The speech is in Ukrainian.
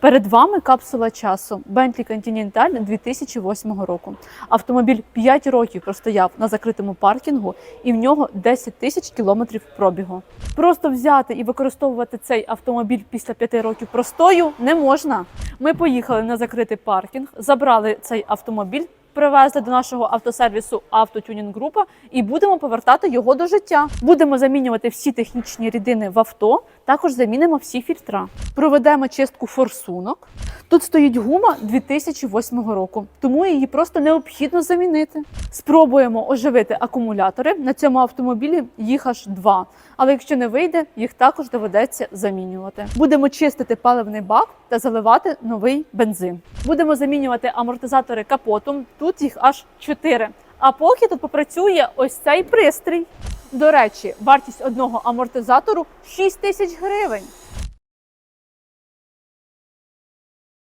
Перед вами капсула часу Bentley Continental 2008 року. Автомобіль 5 років простояв на закритому паркінгу, і в нього 10 тисяч кілометрів пробігу. Просто взяти і використовувати цей автомобіль після 5 років простою не можна. Ми поїхали на закритий паркінг, забрали цей автомобіль. Привезли до нашого автосервісу Автотюнінг Група і будемо повертати його до життя. Будемо замінювати всі технічні рідини в авто, також замінимо всі фільтра. Проведемо чистку форсунок. Тут стоїть гума 2008 року, тому її просто необхідно замінити. Спробуємо оживити акумулятори. На цьому автомобілі їх аж два. Але якщо не вийде, їх також доведеться замінювати. Будемо чистити паливний бак та заливати новий бензин. Будемо замінювати амортизатори капотом. Тут їх аж чотири. А поки тут попрацює ось цей пристрій. До речі, вартість одного амортизатору 6 тисяч гривень.